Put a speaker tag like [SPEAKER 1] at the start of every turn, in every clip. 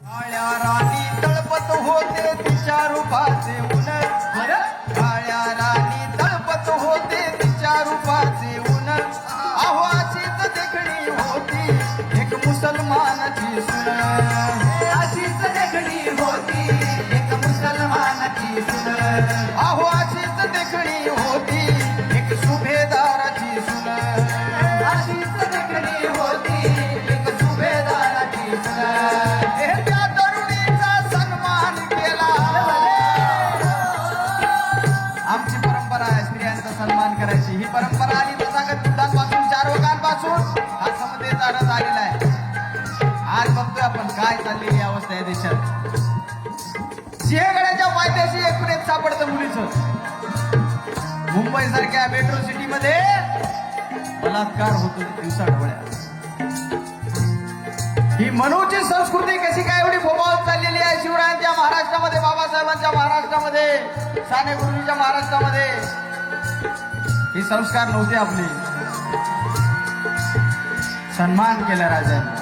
[SPEAKER 1] काळ्या राणी तळपत होते तिच्या रूपाचे उन काळ्या राणी तळपत होते तिच्या रूपाचे उन अशीच देखणी होती एक मुसलमानाची सुन. अशीच देखणी होती एक मुसलमानाची सुन. अहो आपण काय चाललेली अवस्था आहे देशात? सिंहगडाच्या पायथ्याशी एकूण एक सापडतं मुलीचं. मुंबई सारख्या मेट्रो सिटी मध्ये बलात्कार होतो दिवसाडोळ्या ही मनूची संस्कृती कशी काय एवढी फोबावत चाललेली आहे? शिवरायांच्या महाराष्ट्रामध्ये बाबासाहेबांच्या महाराष्ट्रामध्ये साने गुरुजीच्या महाराष्ट्रामध्ये. ही संस्कार नव्हते आपले. सन्मान केला राजाने.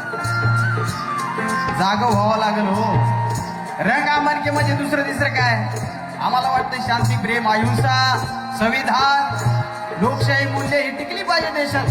[SPEAKER 1] जाग व्हावं लागल हो. रंग आमरके म्हणजे दुसरं तिसरं काय? आम्हाला वाटतं शांती प्रेम अहिंसा संविधान लोकशाही मूल्य ही टिकली पाहिजे देशात.